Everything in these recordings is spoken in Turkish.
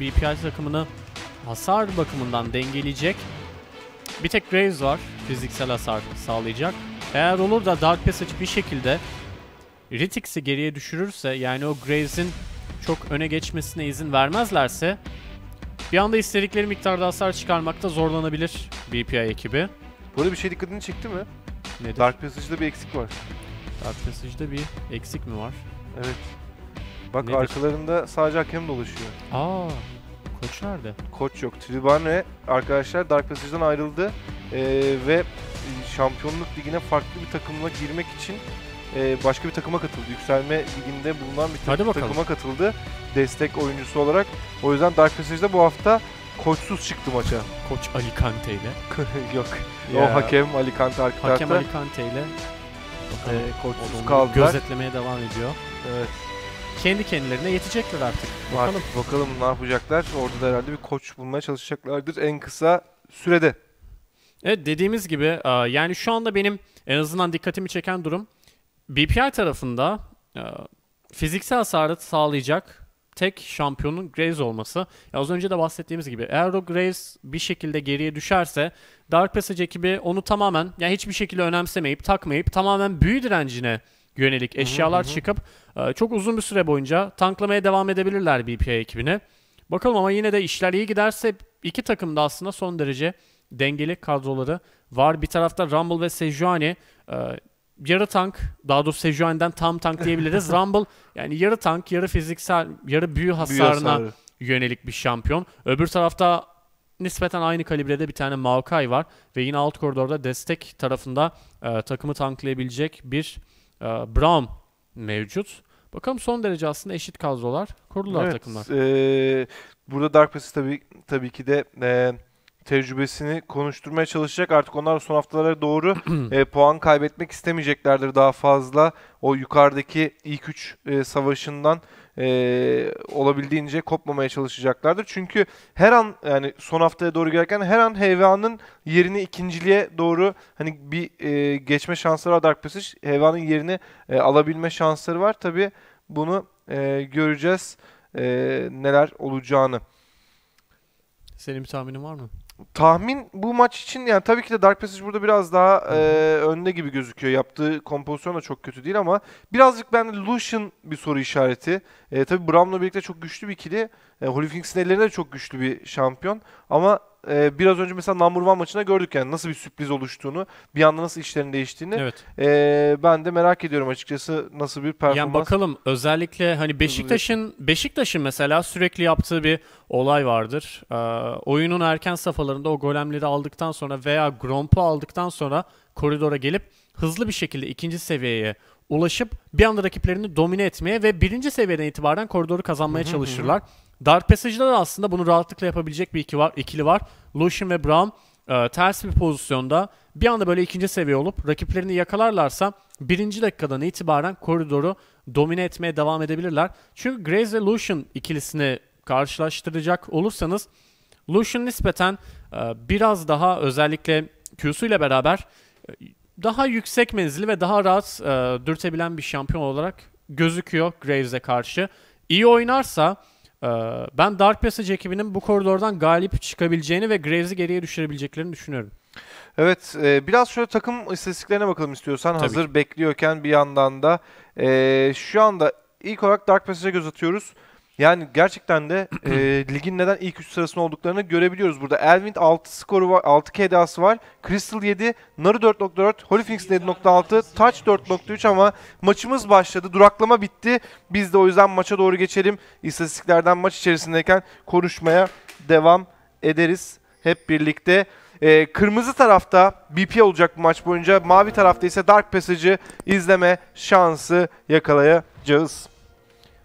BPI takımını hasar bakımından dengeleyecek. Bir tek Graves var fiziksel hasar sağlayacak. Eğer olur da Dark Passage bir şekilde Ritix'i geriye düşürürse yani o Graves'in çok öne geçmesine izin vermezlerse bir anda istedikleri miktarda hasar çıkarmakta zorlanabilir BPI ekibi. Burada bir şey dikkatini çekti mi? Nedir? Dark Passage'da bir eksik var. Dark Passage'da bir eksik mi var? Evet. Bak Nedir? arkalarında sadece hakem dolaşıyor. Aa, koç nerede? Koç yok. Tribane arkadaşlar Dark Passage'dan ayrıldı. Ee, ve şampiyonluk ligine farklı bir takımla girmek için e, başka bir takıma katıldı. Yükselme liginde bulunan bir Hadi bakalım. takıma katıldı. Destek oyuncusu olarak. O yüzden Dark Passage'da bu hafta koçsuz çıktı maça. Koç Alicante ile. yok. Ya, O hakem Alicante arka Hakem. Alicante ile bakalım, e, koçsuz kaldılar. gözetlemeye devam ediyor. Evet. Kendi kendilerine yetecekler artık. Bakalım. Artık bakalım ne yapacaklar. Orada da herhalde bir koç bulmaya çalışacaklardır en kısa sürede. Evet dediğimiz gibi e, yani şu anda benim en azından dikkatimi çeken durum BPI tarafında e, fiziksel hasarı sağlayacak tek şampiyonun Graves olması. Ya az önce de bahsettiğimiz gibi eğer o Graves bir şekilde geriye düşerse Dark Passage ekibi onu tamamen yani hiçbir şekilde önemsemeyip takmayıp tamamen büyü direncine yönelik eşyalar hı hı. çıkıp e, çok uzun bir süre boyunca tanklamaya devam edebilirler BPI ekibine. Bakalım ama yine de işler iyi giderse iki takım da aslında son derece dengeli kadroları var. Bir tarafta Rumble ve Sejuani e, yarı tank, daha doğrusu Sejuani'den tam tank diyebiliriz. Rumble yani yarı tank, yarı fiziksel, yarı büyü Büyü hasarına hasarı. yönelik bir şampiyon. Öbür tarafta nispeten aynı kalibrede bir tane Maokai var ve yine alt koridorda destek tarafında e, takımı tanklayabilecek bir e, Braum mevcut. Bakalım son derece aslında eşit kadrolar kurdular Evet, takımlar. eee, burada Dark Passage tabii, tabii ki de eee, tecrübesini konuşturmaya çalışacak. Artık onlar son haftalara doğru eee, puan kaybetmek istemeyeceklerdir daha fazla. O yukarıdaki ilk üç eee, savaşından eee, olabildiğince kopmamaya çalışacaklardır. Çünkü her an yani son haftaya doğru gelirken her an HVA'nın yerini ikinciliğe doğru hani bir eee, geçme şansları var Dark Passage. HVA'nın yerini eee, alabilme şansları var. Tabii bunu eee, göreceğiz eee, neler olacağını. Senin bir tahminin var mı? Tahmin bu maç için yani tabii ki de Dark Passage burada biraz daha eee, önde gibi gözüküyor. Yaptığı kompozisyon da çok kötü değil ama birazcık bende Lucian bir soru işareti. Eee tabii Braum'la birlikte çok güçlü bir ikili. E, Holy Phoenix'in ellerinde de çok güçlü bir şampiyon. Ama eee, biraz önce mesela Number One maçında gördük yani nasıl bir sürpriz oluştuğunu, bir anda nasıl işlerin değiştiğini. Evet. Eee, ben de merak ediyorum açıkçası nasıl bir performans. Yani bakalım özellikle hani Beşiktaş'ın Beşiktaş'ın mesela sürekli yaptığı bir olay vardır. Ee, oyunun erken safhalarında o golemleri aldıktan sonra veya Gromp'u aldıktan sonra koridora gelip hızlı bir şekilde ikinci seviyeye ulaşıp bir anda rakiplerini domine etmeye ve birinci seviyeden itibaren koridoru kazanmaya çalışırlar. Dark Passage'da da aslında bunu rahatlıkla yapabilecek bir iki var, ikili var. Lucian ve Braum e, ters bir pozisyonda bir anda böyle ikinci seviye olup rakiplerini yakalarlarsa birinci dakikadan itibaren koridoru domine etmeye devam edebilirler. Çünkü Graves ve Lucian ikilisini karşılaştıracak olursanız Lucian nispeten e, biraz daha özellikle Q'su ile beraber e, daha yüksek menzili ve daha rahat e, dürtebilen bir şampiyon olarak gözüküyor Graves'e karşı. İyi oynarsa ben Dark Passage ekibinin bu koridordan galip çıkabileceğini ve Graves'i geriye düşürebileceklerini düşünüyorum. Evet, e, biraz şöyle takım istatistiklerine bakalım istiyorsan. Tabii Hazır bekliyorken bir yandan da e, şu anda ilk olarak Dark Passage'e göz atıyoruz. Yani gerçekten de e, ligin neden ilk 3 sırasında olduklarını görebiliyoruz burada. Elvind 6 skoru var, 6 KDA'sı var. Crystal 7, Naru 4.4, Holy Phoenix 7.6, Touch 4.3 ama maçımız başladı. Duraklama bitti. Biz de o yüzden maça doğru geçelim. İstatistiklerden maç içerisindeyken konuşmaya devam ederiz hep birlikte. Ee, kırmızı tarafta BP olacak bu maç boyunca. Mavi tarafta ise Dark Passage'ı izleme şansı yakalayacağız.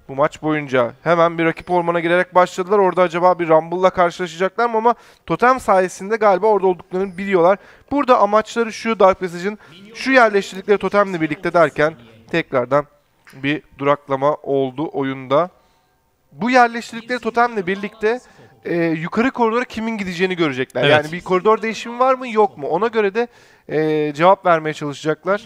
Bu maç boyunca hemen bir rakip ormana girerek başladılar. Orada acaba bir Rumble'la karşılaşacaklar mı ama totem sayesinde galiba orada olduklarını biliyorlar. Burada amaçları şu Dark Passage'ın şu yerleştirdikleri totemle birlikte derken tekrardan bir duraklama oldu oyunda. Bu yerleştirdikleri totemle birlikte e, yukarı koridora kimin gideceğini görecekler. Evet. Yani bir koridor değişimi var mı yok mu? Ona göre de e, cevap vermeye çalışacaklar.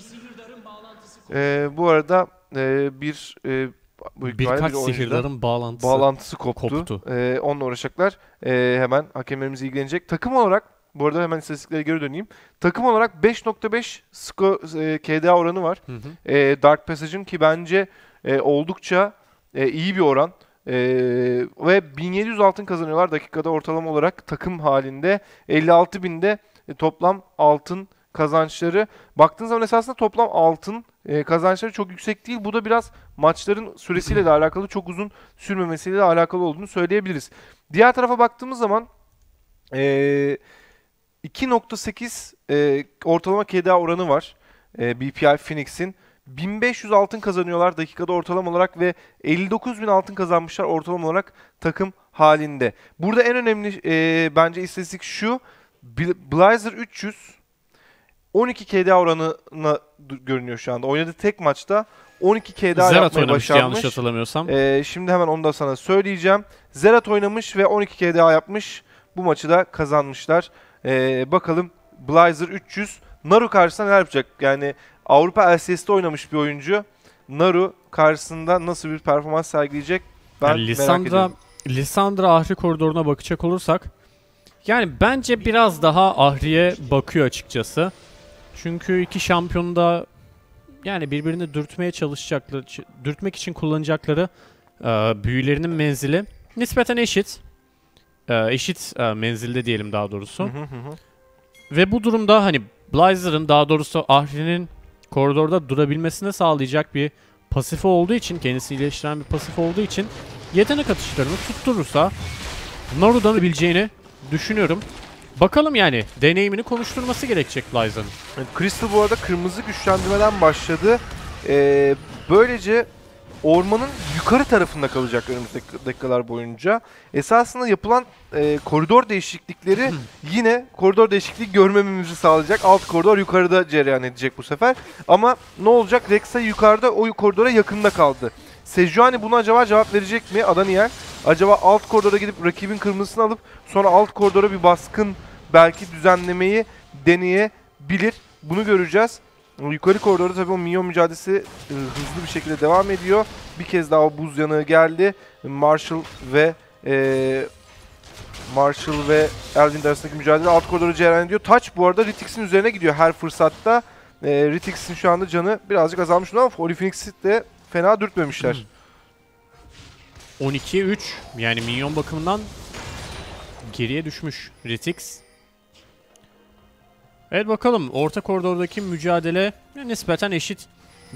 E, bu arada e, bir e, büyük Birkaç bir sihirlerin bağlantısı. bağlantısı koptu. koptu. Ee, onunla uğraşacaklar. Ee, hemen hakemlerimiz ilgilenecek. Takım olarak bu arada hemen istatistiklere geri döneyim. Takım olarak 5.5 sko- e, KDA oranı var. Hı hı. E, Dark Passage'ın ki bence e, oldukça e, iyi bir oran. E, ve 1700 altın kazanıyorlar dakikada ortalama olarak takım halinde. 56 binde e, toplam altın kazançları. Baktığınız zaman esasında toplam altın e, kazançları çok yüksek değil. Bu da biraz maçların süresiyle de alakalı çok uzun sürmemesiyle de alakalı olduğunu söyleyebiliriz. Diğer tarafa baktığımız zaman e, 2.8 e, ortalama KDA oranı var. E, BPI Phoenix'in. 1500 altın kazanıyorlar dakikada ortalama olarak ve 59.000 altın kazanmışlar ortalama olarak takım halinde. Burada en önemli e, bence istatistik şu. Bl- Blazer 300 12 KDA oranına görünüyor şu anda. Oynadığı tek maçta 12 KDA Zerat yapmayı başarmış. yanlış hatırlamıyorsam. Ee, şimdi hemen onu da sana söyleyeceğim. Zerat oynamış ve 12 KDA yapmış. Bu maçı da kazanmışlar. Ee, bakalım Blazer 300 Naru karşısında neler yapacak? Yani Avrupa LCS'de oynamış bir oyuncu. Naru karşısında nasıl bir performans sergileyecek? Ben yani merak Lissandra, ediyorum. Lissandra Ahri koridoruna bakacak olursak yani bence biraz daha Ahri'ye bakıyor açıkçası. Çünkü iki şampiyonu da yani birbirini dürtmeye çalışacakları, dürtmek için kullanacakları e, büyülerinin menzili nispeten eşit. E, eşit e, menzilde diyelim daha doğrusu. Hı hı hı hı. Ve bu durumda hani Blazer'ın daha doğrusu Ahri'nin koridorda durabilmesini sağlayacak bir pasifi olduğu için, kendisi iyileştiren bir pasif olduğu için yetenek atışlarını tutturursa Naru'dan bileceğini düşünüyorum. Bakalım yani deneyimini konuşturması gerekecek Blazer'ın. Yani Crystal bu arada kırmızı güçlendirmeden başladı. Ee, böylece ormanın yukarı tarafında kalacak önümüzdeki dakikalar boyunca. Esasında yapılan e, koridor değişiklikleri yine koridor değişikliği görmememizi sağlayacak. Alt koridor yukarıda cereyan edecek bu sefer. Ama ne olacak? Rexa yukarıda o koridora yakında kaldı. Sejuani buna acaba cevap verecek mi? Adaniel acaba alt koridora gidip rakibin kırmızısını alıp sonra alt koridora bir baskın belki düzenlemeyi deneyebilir. Bunu göreceğiz. Yukarı koridorda tabii o minyon mücadelesi e, hızlı bir şekilde devam ediyor. Bir kez daha o buz yanığı geldi. Marshall ve e, Marshall ve Elvin arasındaki mücadele alt koridoru cereyan ediyor. Touch bu arada Ritix'in üzerine gidiyor her fırsatta. E, Ritix'in şu anda canı birazcık azalmış ama Holy de fena dürtmemişler. 12'ye 3 yani minyon bakımından geriye düşmüş Ritix. Evet bakalım orta koridordaki mücadele nispeten eşit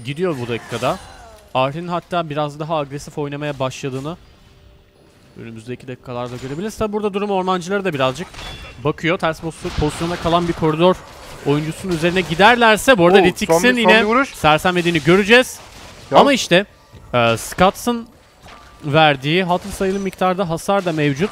gidiyor bu dakikada. Ahri'nin hatta biraz daha agresif oynamaya başladığını önümüzdeki dakikalarda görebiliriz. Tabi burada durum ormancıları da birazcık bakıyor. Ters poz- pozisyonda kalan bir koridor oyuncusunun üzerine giderlerse bu arada Ritix'in yine sersemlediğini göreceğiz. Ya- Ama işte e, Scotts'ın verdiği hatır sayılı miktarda hasar da mevcut.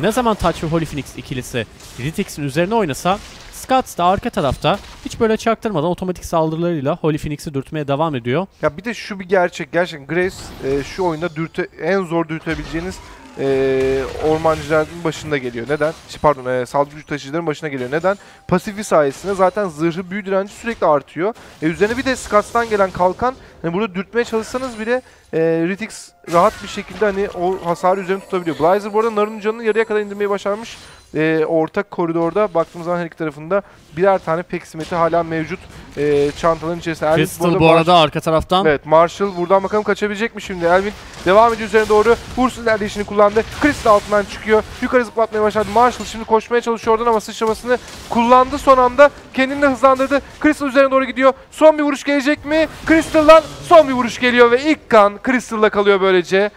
Ne zaman Touch ve Holy Phoenix ikilisi Ritix'in üzerine oynasa Scotts da arka tarafta hiç böyle çaktırmadan otomatik saldırılarıyla Holy Phoenix'i dürtmeye devam ediyor. Ya bir de şu bir gerçek. Gerçekten Graves e, şu oyunda dürte, en zor dürtebileceğiniz e, ormancıların başında geliyor. Neden? Şey, Pardon e, saldırı taşıyıcıların başına geliyor. Neden? Pasifi sayesinde zaten zırhı büyü direnci sürekli artıyor. E, üzerine bir de Scots'tan gelen kalkan hani burada dürtmeye çalışsanız bile e, Ritix rahat bir şekilde hani o hasarı üzerine tutabiliyor. Blazer bu arada Nar'ın canını yarıya kadar indirmeyi başarmış. E, ortak koridorda baktığımız zaman her iki tarafında birer tane peksimeti hala mevcut e, çantaların içerisinde. Elvis Crystal bu arada arka taraftan Evet Marshall buradan bakalım kaçabilecek mi şimdi? Elvin devam ediyor üzerine doğru. Hursul ilerleyişini kullandı. Crystal altından çıkıyor. Yukarı zıplatmaya başladı. Marshall şimdi koşmaya çalışıyor oradan ama sıçramasını kullandı son anda. Kendini de hızlandırdı. Crystal üzerine doğru gidiyor. Son bir vuruş gelecek mi? Crystal'dan son bir vuruş geliyor ve ilk kan Crystal'la kalıyor böylece.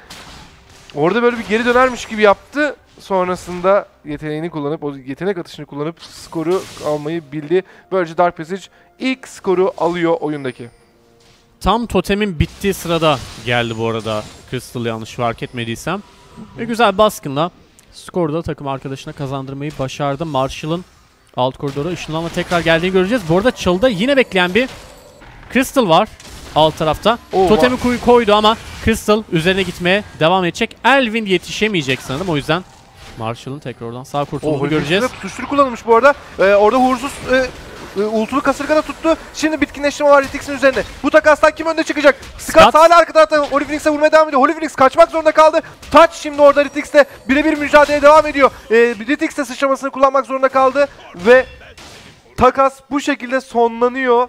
Orada böyle bir geri dönermiş gibi yaptı. Sonrasında yeteneğini kullanıp, o yetenek atışını kullanıp skoru almayı bildi. Böylece Dark Passage ilk skoru alıyor oyundaki. tam totemin bittiği sırada geldi bu arada Crystal yanlış fark etmediysem. Ve güzel baskınla skorda takım arkadaşına kazandırmayı başardı. Marshall'ın alt koridora ışınlanma tekrar geldiğini göreceğiz. Bu arada çalıda yine bekleyen bir Crystal var alt tarafta. Oo, Totemi koy- koydu ama Crystal üzerine gitmeye devam edecek. Elvin yetişemeyecek sanırım o yüzden Marshall'ın tekrar oradan sağ kurtulduğunu göreceğiz. Tutuşturu kullanılmış bu arada. Ee, orada Hursuz e, E, ultulu kasırga da tuttu. Şimdi bitkinleştirme var Ritix'in üzerinde. Bu takastan kim önde çıkacak? Scott Scott. hala arka tarafta Holy Phoenix'e vurmaya devam ediyor. Holy Phoenix kaçmak zorunda kaldı. Touch şimdi orada Ritix'te birebir mücadeleye devam ediyor. E, Ritix de sıçramasını kullanmak zorunda kaldı ve takas bu şekilde sonlanıyor.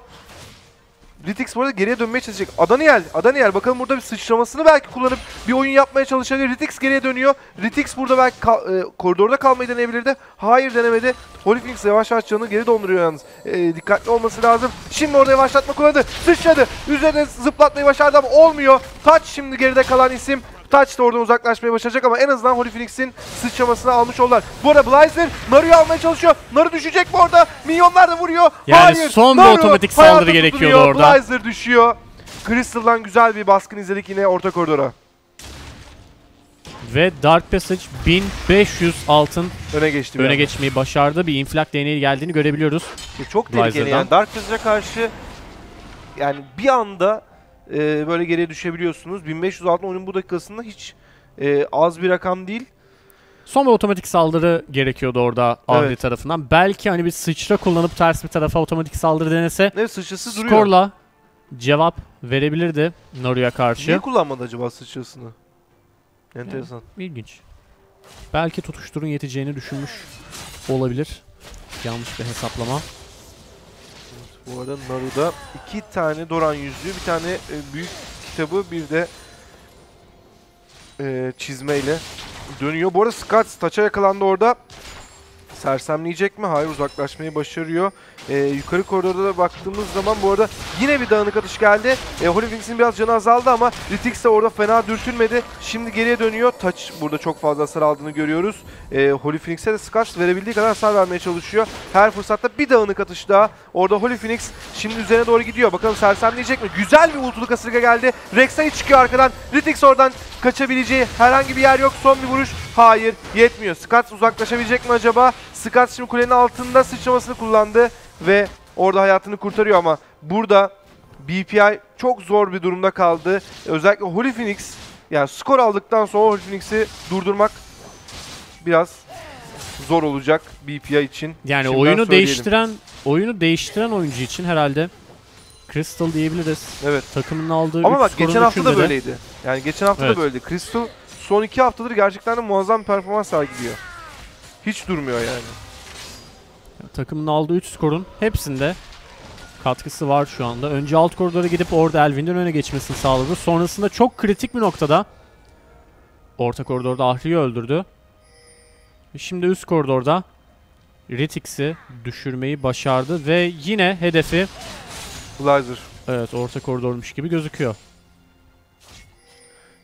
Ritix bu arada geriye dönmeye çalışacak. Adaniel, Adaniel bakalım burada bir sıçramasını belki kullanıp bir oyun yapmaya çalışabilir. Ritix geriye dönüyor. Ritix burada belki kal- e, koridorda kalmayı deneyebilirdi. Hayır denemedi. Holy Phoenix yavaş yavaş canını geri donduruyor yalnız. E, dikkatli olması lazım. Şimdi orada yavaşlatma kullandı. Sıçradı. Üzerine zıplatmayı başardı ama olmuyor. Touch şimdi geride kalan isim. Touch da oradan uzaklaşmayı başaracak ama en azından Holy Phoenix'in sıçramasını almış oldular. Bu arada Blazer Naru'yu almaya çalışıyor. Naru düşecek mi orada? Minyonlar da vuruyor. Yani Hayır. son bir Naru otomatik saldırı gerekiyordu orada. Blazer düşüyor. Crystal'dan güzel bir baskın izledik yine orta koridora. Ve Dark Passage 1500 altın Öne geçti. öne geçmeyi başardı. Bir inflak değneği geldiğini görebiliyoruz. E, Çok tehlikeli Blazer'dan. yani. Dark Passage'a karşı yani bir anda e, böyle geriye düşebiliyorsunuz. 1500 altın oyunun bu dakikasında hiç e, az bir rakam değil. Son bir otomatik saldırı gerekiyordu orada Ahri Evet. tarafından. Belki hani bir sıçra kullanıp ters bir tarafa otomatik saldırı denese Ne sıçrası duruyor. skorla cevap verebilirdi Naru'ya karşı. Niye kullanmadı acaba sıçrasını? Enteresan. İlginç. Belki tutuşturun yeteceğini düşünmüş olabilir. Yanlış bir hesaplama. Bu arada Naru'da iki tane Doran yüzüğü, bir tane e, büyük kitabı, bir de e, çizmeyle dönüyor. Bu arada Scott taça yakalandı orada. Sersemleyecek mi? Hayır uzaklaşmayı başarıyor. E, yukarı koridorda da baktığımız zaman bu arada yine bir dağınık atış geldi. E, Holy Phoenix'in biraz canı azaldı ama Ritix de orada fena dürtülmedi. Şimdi geriye dönüyor. Touch burada çok fazla hasar aldığını görüyoruz. E, Holy Phoenix'e de Scott verebildiği kadar hasar vermeye çalışıyor. Her fırsatta bir dağınık atış daha. Orada Holy Phoenix şimdi üzerine doğru gidiyor. Bakalım sersemleyecek mi? Güzel bir ultulu kasırga geldi. Rek'Sai çıkıyor arkadan. Ritix oradan kaçabileceği herhangi bir yer yok. Son bir vuruş. Hayır yetmiyor. Scott uzaklaşabilecek mi acaba? Scott şimdi kulenin altında sıçramasını kullandı ve orada hayatını kurtarıyor ama burada BPI çok zor bir durumda kaldı. Özellikle Holy Phoenix yani skor aldıktan sonra Holy Phoenix'i durdurmak biraz zor olacak BPI için. Yani Şimdiden oyunu söyleyelim. değiştiren oyunu değiştiren oyuncu için herhalde Crystal diyebiliriz. Evet. Takımının aldığı Ama bak geçen hafta da de- böyleydi. Yani geçen hafta Evet. da böyleydi. Crystal son iki haftadır gerçekten de muazzam performans sergiliyor. Hiç durmuyor yani. Takımın aldığı 3 skorun hepsinde katkısı var şu anda. Önce alt koridora gidip orada Elvin'den öne geçmesini sağladı. Sonrasında çok kritik bir noktada orta koridorda Ahri'yi öldürdü. Şimdi üst koridorda Ritix'i düşürmeyi başardı ve yine hedefi Blazer evet orta koridormuş gibi gözüküyor.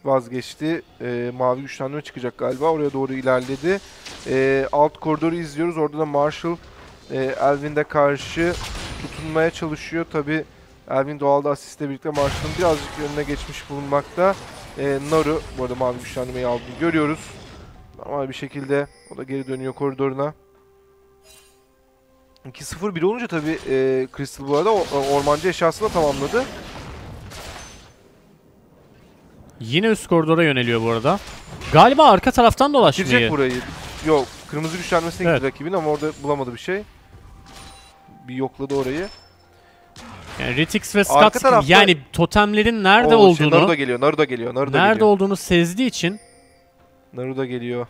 vazgeçti. Ee, mavi güçlendirme çıkacak galiba. Oraya doğru ilerledi. Ee, alt koridoru izliyoruz. Orada da Marshall e, Elvin'de karşı tutunmaya çalışıyor. Tabi Elvin doğalda asistle birlikte Marshall'ın birazcık önüne geçmiş bulunmakta. Ee, Naru bu arada mavi güçlendirmeyi aldığını görüyoruz. Normal bir şekilde o da geri dönüyor koridoruna. 2-0-1 olunca tabi e, Crystal bu arada ormancı eşyasını da tamamladı. Yine üst koridora yöneliyor bu arada. Galiba arka taraftan dolaşmayı. Girecek burayı. Yok, kırmızı güçlenmesine Evet. gitti rakibin ama orada bulamadı bir şey. Bir yokladı orayı. Yani Ritix ve Arka Scott tarafta- yani totemlerin nerede Oo, şey, olduğunu Naru da geliyor, Naru da geliyor, Naru da nerede geliyor. olduğunu sezdiği için Naru da geliyor.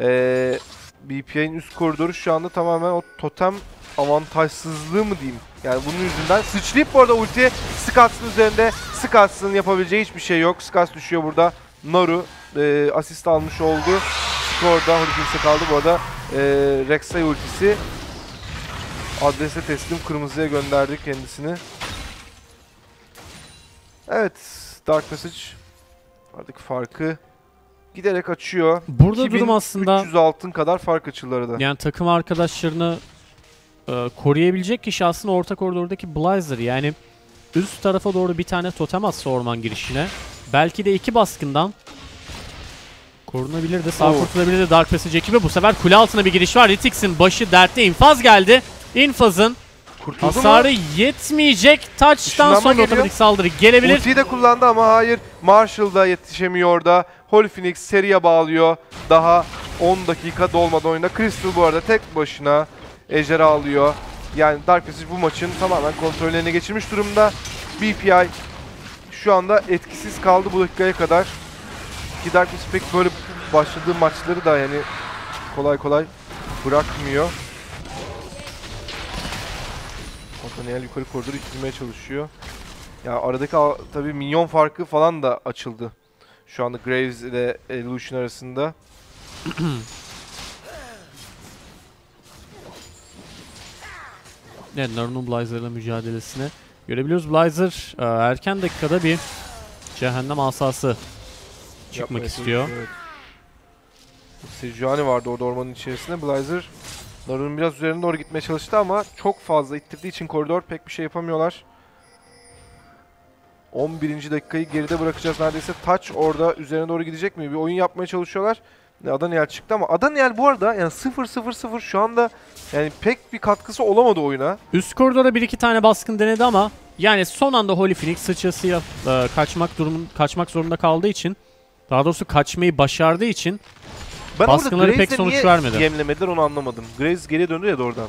Ee, BPA'nin üst koridoru şu anda tamamen o totem avantajsızlığı mı diyeyim. Yani bunun yüzünden sıçrayıp bu arada ulti Scott'ın üzerinde Scott'ın yapabileceği hiçbir şey yok. Scott düşüyor burada. Naru e, asist almış oldu. Skorda Hurricanes'e kaldı. Bu arada e, Rek'Sai ultisi adrese teslim kırmızıya gönderdi kendisini. Evet. Dark Passage artık farkı giderek açıyor. burada durum aslında 300 altın kadar fark açıldı arada. yani takım arkadaşlarını e, koruyabilecek kişi aslında orta koridordaki Blazer. Yani üst tarafa doğru bir tane totem atsa orman girişine belki de iki baskından korunabilirdi. Sağ kurtulabilirdi Dark Passage ekibi. Bu sefer kule altına bir giriş var. Ritix'in başı dertte. infaz geldi. İnfaz'ın Kurtuldu hasarı mu? yetmeyecek. Touch'tan sonra geliyor. otomatik saldırı gelebilir. Ultiyi de kullandı ama hayır. Marshall da yetişemiyor da. Holy Phoenix seriye bağlıyor. Daha 10 dakika dolmadan oyunda. Crystal bu arada tek başına ejderha alıyor. Yani Dark Passage bu maçın tamamen kontrollerine geçirmiş durumda. BPI şu anda etkisiz kaldı bu dakikaya kadar. Ki Dark Passage pek böyle başladığı maçları da yani kolay kolay bırakmıyor. Nathaniel yukarı koridoru ittirmeye çalışıyor. Ya aradaki a- tabii minyon farkı falan da açıldı. Şu anda Graves ile e, Lucian arasında. Evet, Naru'nun Blazer'la mücadelesini görebiliyoruz. Blazer e, erken dakikada bir cehennem asası çıkmak yapmaya istiyor. Evet. Sejuani vardı orada ormanın içerisinde. Blazer Naru'nun biraz üzerine doğru gitmeye çalıştı ama çok fazla ittirdiği için koridor pek bir şey yapamıyorlar. 11. dakikayı geride bırakacağız neredeyse. Touch orada üzerine doğru gidecek mi? Bir oyun yapmaya çalışıyorlar. Adaniel çıktı ama Adaniel bu arada yani 0-0-0 şu anda yani pek bir katkısı olamadı oyuna. Üst koridora bir iki tane baskın denedi ama yani son anda Holy Phoenix sıçrasıyla e, kaçmak durumun kaçmak zorunda kaldığı için daha doğrusu kaçmayı başardığı için Ben Baskınları pek sonuç niye vermedi. yemlemediler onu anlamadım. Graves geriye döndü ya doğrudan.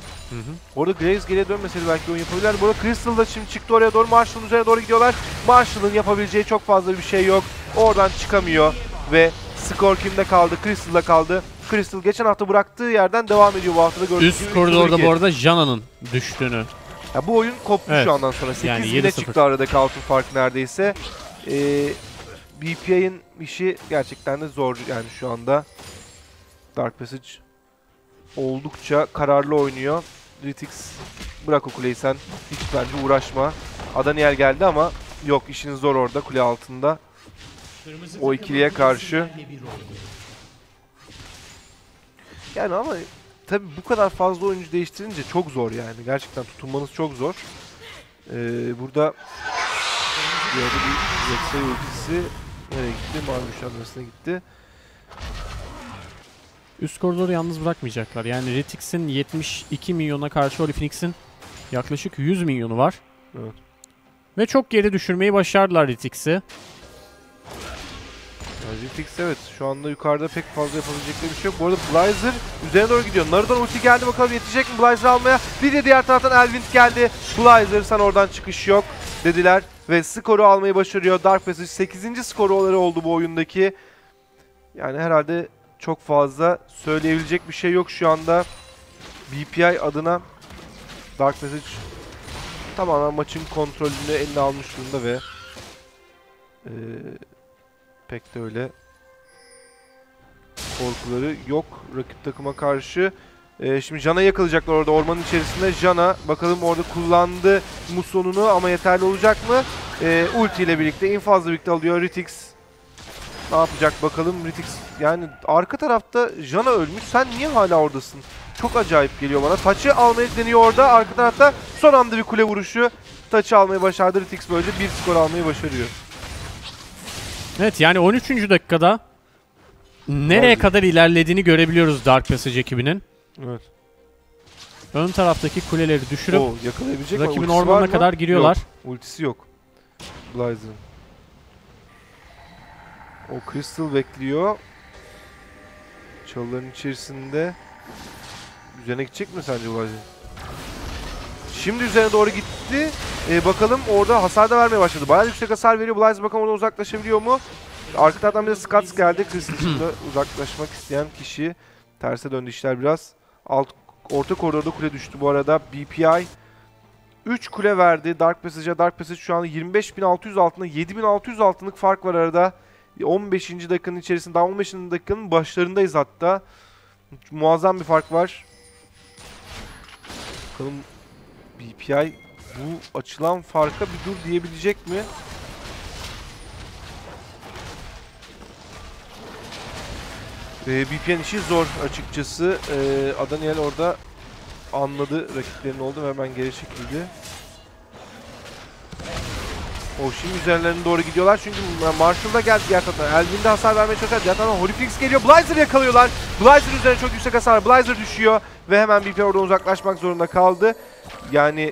Orada Graves geriye dönmeseydi belki oyun yapabilirler. Bu arada Crystal da şimdi çıktı oraya doğru. Marshall'ın üzerine doğru gidiyorlar. Marshall'ın yapabileceği çok fazla bir şey yok. Oradan çıkamıyor ve skor kimde kaldı? Crystal'da kaldı. Crystal geçen hafta bıraktığı yerden devam ediyor bu haftada gördüğünüz gibi. üst koridorda 3-0-2. bu arada Jana'nın düştüğünü Ya bu oyun koptu Evet. şu andan sonra. 8 Yani bine 7-0. çıktı aradaki altın fark neredeyse. Ee, BPI'nin işi gerçekten de zor yani şu anda. Dark Passage oldukça kararlı oynuyor. Ritix bırak o kuleyi sen. Hiç bence uğraşma. Adaniel geldi ama yok işiniz zor orada kule altında. O ikiliye karşı. Yani ama tabi bu kadar fazla oyuncu değiştirince çok zor yani. Gerçekten tutunmanız çok zor. Ee, burada arada bir Rek'Sai ultisi nereye gitti? Mavi güçlenmesine gitti. Üst koridoru yalnız bırakmayacaklar. Yani Retix'in 72 milyona karşı Holy Phoenix'in yaklaşık 100 milyonu var. Evet. Ve çok geri düşürmeyi başardılar Retix'i. Ritix evet şu anda yukarıda pek fazla yapabilecekleri bir şey yok. Bu arada Blazer üzerine doğru gidiyor. Naruto'dan ulti geldi bakalım yetecek mi Blazer almaya? Bir de diğer taraftan Elvind geldi. Blazer sen oradan çıkış yok dediler. Ve skoru almayı başarıyor. Dark Passage 8. skoru oldu bu oyundaki. Yani herhalde çok fazla söyleyebilecek bir şey yok şu anda. BPI adına Dark Passage tamamen maçın kontrolünü eline almış durumda ve eee pek de öyle korkuları yok rakip takıma karşı. Ee, şimdi Jana yakalayacaklar orada ormanın içerisinde. Jana bakalım orada kullandı musonunu ama yeterli olacak mı? Ee, ulti ile birlikte infazla birlikte alıyor Ritix. Ne yapacak bakalım Ritix. Yani arka tarafta Jana ölmüş. Sen niye hala oradasın? Çok acayip geliyor bana. Taçı almaya deniyor orada. Arka tarafta son anda bir kule vuruşu. Taçı almayı başardı. Ritix böylece bir skor almayı başarıyor. Evet yani 13. dakikada nereye Abi. kadar ilerlediğini görebiliyoruz Dark Passage ekibinin. Evet. Ön taraftaki kuleleri düşürüp Oo, yakalayabilecek rakibin ormanına kadar giriyorlar. Yok. Ultisi yok. Blazer'ın. O Crystal bekliyor. Çalıların içerisinde. Üzerine gidecek mi sence Blazer? Şimdi üzerine doğru gitti. Ee, bakalım orada hasar da vermeye başladı. Bayağı yüksek hasar veriyor. Blazer bakalım oradan uzaklaşabiliyor mu? Arka taraftan bir de Scott geldi. Crystal şimdi uzaklaşmak isteyen kişi. Terse döndü işler biraz. Alt orta koridorda kule düştü bu arada. BPI 3 kule verdi Dark Passage'a. Dark Passage şu anda 25.600 altında 7.600 altınlık fark var arada. 15. dakikanın içerisinde, daha 15. dakikanın başlarındayız hatta. Muazzam bir fark var. Bakalım BPI bu açılan farka bir dur diyebilecek mi? Ee, BP'nin işi zor açıkçası. Ee, Adaniel orada anladı rakiplerin oldu ve hemen geri çekildi. O şimdi üzerlerine doğru gidiyorlar çünkü Marshall da geldi diğer taraftan. Elvin de hasar vermeye çalışıyor. Diğer taraftan Phoenix geliyor. Blazer yakalıyorlar. Blazer üzerine çok yüksek hasar. Blazer düşüyor ve hemen BP oradan uzaklaşmak zorunda kaldı. Yani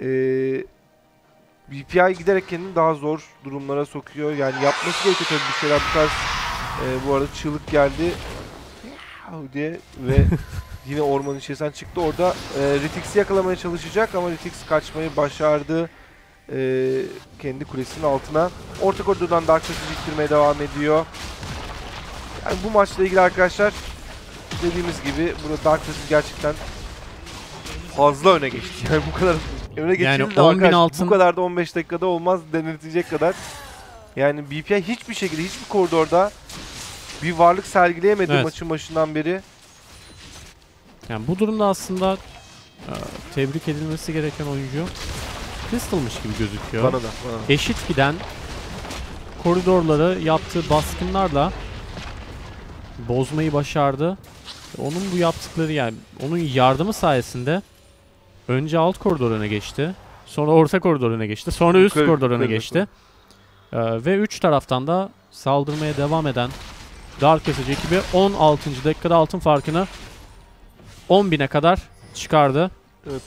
eee BPI giderek kendini daha zor durumlara sokuyor. Yani yapması gerekiyor tabii bir şeyler bu tarz. Eee, bu arada çığlık geldi. diye ve yine ormanın içerisinden çıktı. Orada e, Ritix'i yakalamaya çalışacak ama Ritix kaçmayı başardı. E, kendi kulesinin altına. Orta koridordan Dark ittirmeye devam ediyor. Yani bu maçla ilgili arkadaşlar dediğimiz gibi burada Dark Passage gerçekten fazla öne geçti. Yani bu kadar öne geçildi Yani de 10.000 arkadaş, altın- bu kadar da 15 dakikada olmaz deniltecek kadar. Yani BPI hiçbir şekilde hiçbir koridorda bir varlık sergileyemedi Evet. maçın başından beri. Yani bu durumda aslında e, tebrik edilmesi gereken oyuncu Crystal'mış gibi gözüküyor. Bana da. Bana. Eşit giden koridorları yaptığı baskınlarla bozmayı başardı. Onun bu yaptıkları yani onun yardımı sayesinde önce alt koridor öne geçti. Sonra orta koridor öne geçti. Sonra üst Yukarı- koridor öne geçti. Ee, ve üç taraftan da saldırmaya devam eden Dark Passage ekibi 16. dakikada altın farkını 10.000'e kadar çıkardı. Evet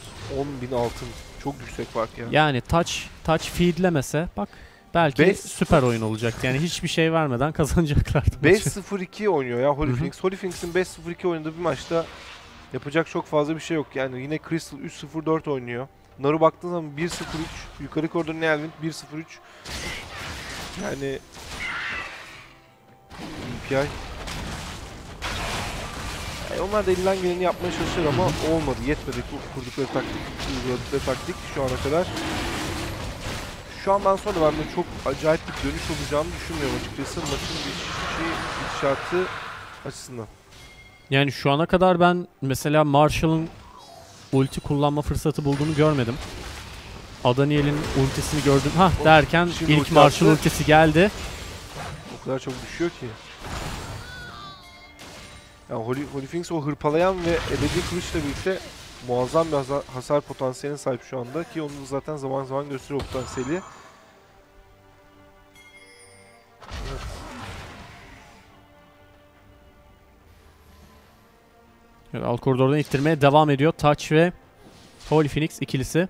10.000 altın. Çok yüksek fark ya. Yani touch touch feedlemese bak belki Beş- süper oyun olacaktı. Yani hiçbir şey vermeden kazanacaklardı. maçı. 5-0-2 oynuyor ya Holy. Phoenix. Holy Phoenix'in 5-0-2 oynadığı bir maçta yapacak çok fazla bir şey yok. Yani yine Crystal 3-0-4 oynuyor. Naru baktığın zaman 1-0-3. Yukarı koridorun Elvin 1-0-3. Yani DPI. Yani onlar da elinden geleni yapmaya çalışır ama olmadı. Yetmedi kurdukları taktik, uyguladıkları taktik şu ana kadar. Şu andan sonra ben de çok acayip bir dönüş olacağını düşünmüyorum açıkçası maçın gidişi, gidişatı açısından. Yani şu ana kadar ben mesela Marshall'ın ulti kullanma fırsatı bulduğunu görmedim. Adaniel'in ultisini gördüm. Ha derken şimdi ilk Marshall ultisi geldi. O kadar çok düşüyor ki. Yani Holy, Holy Phoenix o hırpalayan ve ebedi kılıçla birlikte muazzam bir hasar, hasar potansiyeline sahip şu anda ki onu zaten zaman zaman gösteriyor o potansiyeli. Evet, alt koridordan ittirmeye devam ediyor. Touch ve Holy Phoenix ikilisi.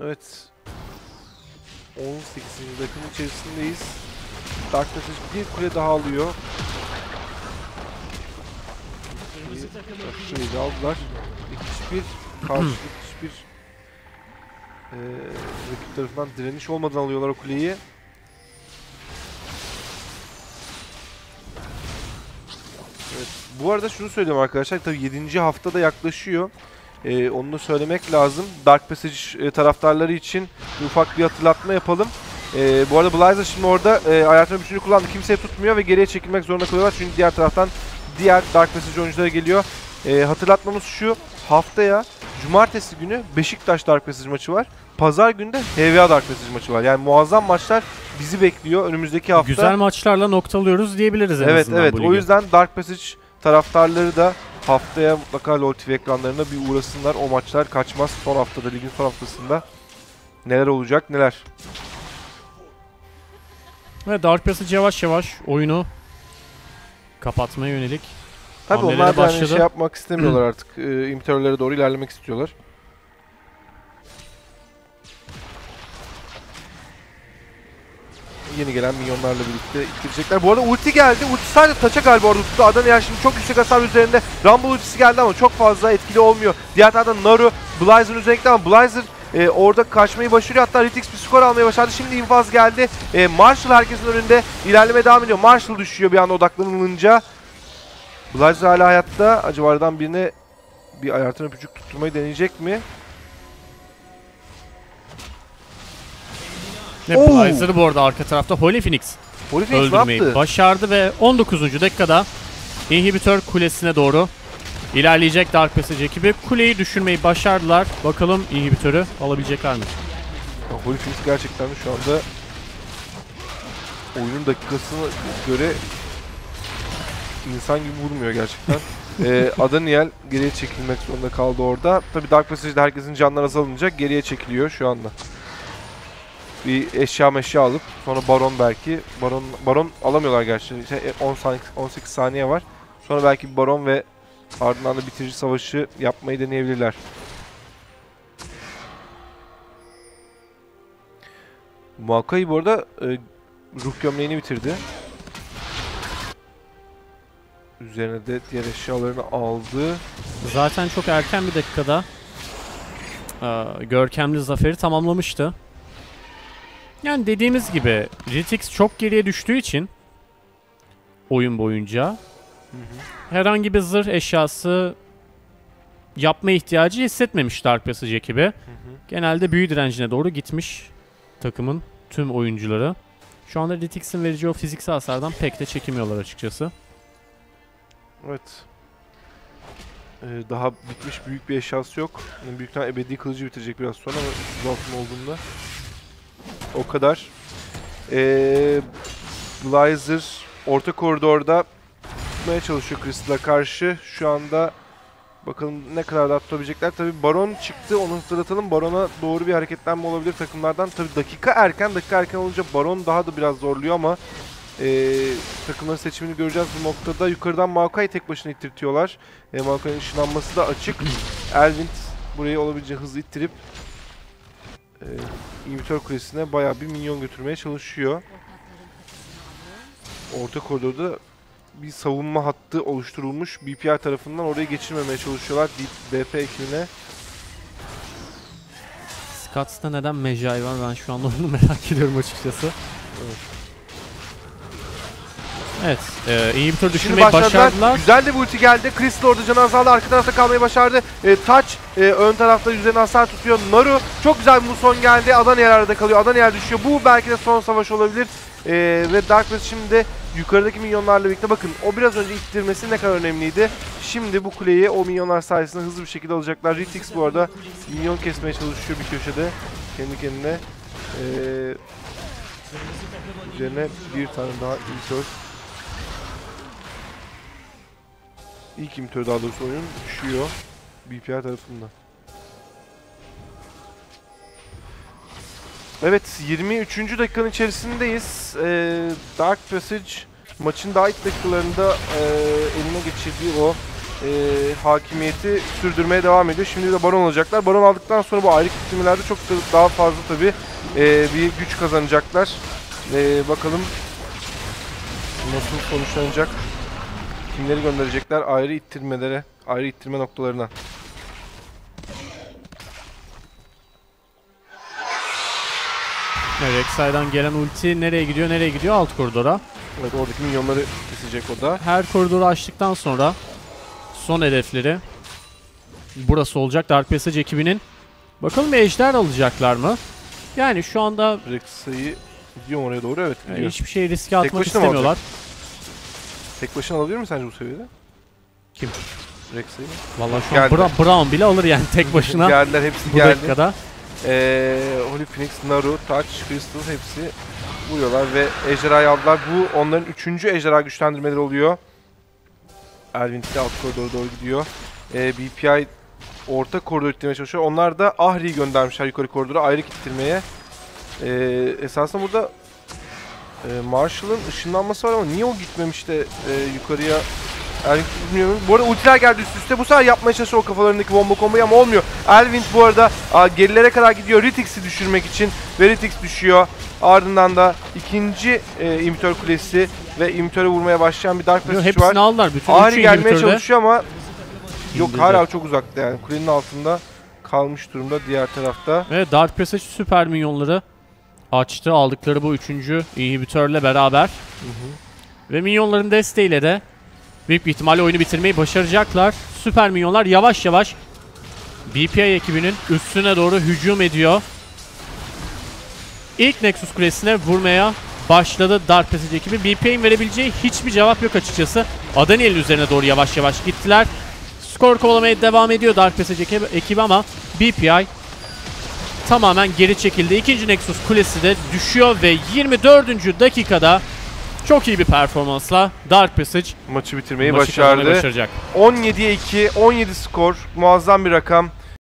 Evet. 18. dakikanın içerisindeyiz. Dark Passage bir kule daha alıyor. Kuleyi de aldılar. Hiçbir karşılık, hiçbir eee rakip tarafından direniş olmadan alıyorlar o kuleyi. Evet. Bu arada şunu söyleyeyim arkadaşlar. Tabii 7. haftada yaklaşıyor. Ee, onu da söylemek lazım. Dark Passage taraftarları için bir ufak bir hatırlatma yapalım. Ee, bu arada Blazer şimdi orada e, hayatının bütününü kullandı. Kimseye tutmuyor ve geriye çekilmek zorunda kalıyorlar. Çünkü diğer taraftan diğer Dark Passage oyuncuları geliyor. Ee, hatırlatmamız şu. Haftaya Cumartesi günü Beşiktaş Dark Passage maçı var. Pazar günü de HVA Dark Passage maçı var. Yani muazzam maçlar bizi bekliyor önümüzdeki hafta. Güzel maçlarla noktalıyoruz diyebiliriz en Evet evet o yüzden Dark Passage taraftarları da haftaya mutlaka LoL TV ekranlarına bir uğrasınlar. O maçlar kaçmaz. Son haftada ligin son haftasında neler olacak neler. Ve Dark Passage yavaş yavaş oyunu kapatmaya yönelik Tabii onlar da hani şey yapmak istemiyorlar artık. E, imitörlere doğru ilerlemek istiyorlar. Yeni gelen minyonlarla birlikte ittirecekler. Bu arada ulti geldi. Ulti sadece taça galiba orada tuttu. Adana yani şimdi çok yüksek hasar üzerinde. Rumble ultisi geldi ama çok fazla etkili olmuyor. Diğer taraftan Naru üzerine gitti ama Blazer e, orada kaçmayı başarıyor. Hatta Ritix bir skor almaya başardı. Şimdi infaz geldi. E, Marshall herkesin önünde ilerlemeye devam ediyor. Marshall düşüyor bir anda odaklanılınca. Blazer hala hayatta. Acaba aradan birine bir ayartın öpücük tutturmayı deneyecek mi? Ve! Blazer'ı bu arada arka tarafta Holy Phoenix Holy Phoenix öldürmeyi yaptı? başardı ve 19. dakikada inhibitör kulesine doğru ilerleyecek Dark Passage ekibi. Kuleyi düşürmeyi başardılar. Bakalım inhibitörü alabilecekler mi? Ya, Holy Phoenix gerçekten şu anda oyunun dakikasına göre insan gibi vurmuyor gerçekten. ee, Adaniel geriye çekilmek zorunda kaldı orada. Tabi Dark Passage'de herkesin canları azalınca geriye çekiliyor şu anda. Bir eşya meşya alıp sonra Baron belki. Baron Baron alamıyorlar gerçi. Şey, 10 saniye, 18 saniye var. Sonra belki Baron ve ardından da bitirici savaşı yapmayı deneyebilirler. Maokai bu arada e, ruh gömleğini bitirdi. Üzerine de diğer eşyalarını aldı. Zaten çok erken bir dakikada e, görkemli zaferi tamamlamıştı. Yani dediğimiz gibi Ritix çok geriye düştüğü için oyun boyunca herhangi bir zırh eşyası yapma ihtiyacı hissetmemiş Dark Passage ekibi. Genelde büyü direncine doğru gitmiş takımın tüm oyuncuları. Şu anda Ritix'in vereceği o fiziksel hasardan pek de çekimiyorlar açıkçası. Evet. Ee, daha bitmiş büyük bir eşyası yok. Yani büyük ihtimalle ebedi kılıcı bitirecek biraz sonra ama uzatma olduğunda. O kadar. Ee, Blazer orta koridorda tutmaya çalışıyor Crystal'a karşı. Şu anda bakalım ne kadar daha tutabilecekler. Tabi Baron çıktı onu hatırlatalım. Baron'a doğru bir hareketlenme olabilir takımlardan. Tabi dakika erken. Dakika erken olunca Baron daha da biraz zorluyor ama ee, takımların seçimini göreceğiz bu noktada. Yukarıdan Maokai tek başına ittirtiyorlar. E, Maokai'nin ışınlanması da açık. Elvind burayı olabildiğince hızlı ittirip e, İmbitör Kulesi'ne bayağı bir minyon götürmeye çalışıyor. Orta koridorda bir savunma hattı oluşturulmuş. BPR tarafından orayı geçirmemeye çalışıyorlar. BP ekibine. Scott'ta neden Mejai var ben şu anda onu merak ediyorum açıkçası. Evet. Evet, e, iyi bir tur düşürmeyi başardılar. Güzel de bir ulti geldi. Crystal orada canı azaldı. Arka tarafta kalmayı başardı. E, Touch e, ön tarafta üzerine hasar tutuyor. Naru çok güzel bir muson geldi. Adana arada kalıyor. Adana yer düşüyor. Bu belki de son savaş olabilir. E, ve Darkness şimdi yukarıdaki minyonlarla birlikte bakın o biraz önce ittirmesi ne kadar önemliydi. Şimdi bu kuleyi o minyonlar sayesinde hızlı bir şekilde alacaklar. Ritix bu arada minyon kesmeye çalışıyor bir köşede. Kendi kendine. E, üzerine bir tane daha imitör. İlk imitör daha doğrusu oyun düşüyor. BPR tarafından. Evet 23. dakikanın içerisindeyiz. Ee, Dark Passage maçın daha ilk dakikalarında e, eline geçirdiği o e, hakimiyeti sürdürmeye devam ediyor. Şimdi de Baron alacaklar. Baron aldıktan sonra bu ayrık bitirmelerde çok da- daha fazla tabi bir güç kazanacaklar. E, bakalım nasıl sonuçlanacak. Kimleri gönderecekler ayrı ittirmelere, ayrı ittirme noktalarına. Evet, Rek'Sai'den gelen ulti nereye gidiyor, nereye gidiyor? Alt koridora. Evet oradaki minyonları kesecek o da. Her koridoru açtıktan sonra son hedefleri burası olacak Dark Passage ekibinin. Bakalım ejder alacaklar mı? Yani şu anda Rexa'yı gidiyor oraya doğru? Evet gidiyor. hiçbir şey riske atmak istemiyorlar. Tek başına alabilir mi sence bu seviyede? Kim? Rexa'yı. Vallahi şu an. Bra- Brown bile alır yani tek başına Geldiler hepsi bu geldi. dakikada. Ee, Holy Phoenix, Naru, Touch, Crystal hepsi vuruyorlar ve ejderhayı aldılar. Bu onların üçüncü ejderha güçlendirmeleri oluyor. Elvin de alt koridora doğru gidiyor. Ee, BPI orta koridor ittirmeye çalışıyor. Onlar da Ahri'yi göndermişler yukarı koridora ayrı ittirmeye. Ee, esasında burada e, Marshall'ın ışınlanması var ama niye o gitmemiş de e, yukarıya Elvin bilmiyorum. Bu arada ultiler geldi üst üste. Bu sefer yapmaya çalışıyor o kafalarındaki bomba komboyu ama olmuyor. Elvin bu arada a, gerilere kadar gidiyor Ritix'i düşürmek için. Ve Ritix düşüyor. Ardından da ikinci e, imitör kulesi ve imitöre vurmaya başlayan bir Dark Passage hepsini var. aldılar. Bütün üçü gelmeye inhibitörde. çalışıyor ama yok hala çok uzakta yani. Kulenin altında kalmış durumda diğer tarafta. Ve Dark Passage süper minyonları açtı. Aldıkları bu üçüncü inhibitörle beraber. Ve minyonların desteğiyle de büyük bir ihtimalle oyunu bitirmeyi başaracaklar. Süper minyonlar yavaş yavaş BPI ekibinin üstüne doğru hücum ediyor. İlk Nexus kulesine vurmaya başladı Dark Passage ekibi. BPI'nin verebileceği hiçbir cevap yok açıkçası. Adaniel'in üzerine doğru yavaş yavaş gittiler. Skor kovalamaya devam ediyor Dark Passage ekibi, ama BPI tamamen geri çekildi. İkinci Nexus kulesi de düşüyor ve 24. dakikada çok iyi bir performansla Dark Passage Maçı bitirmeyi maçı başardı. başaracak. 17'ye 2, 17 skor. Muazzam bir rakam.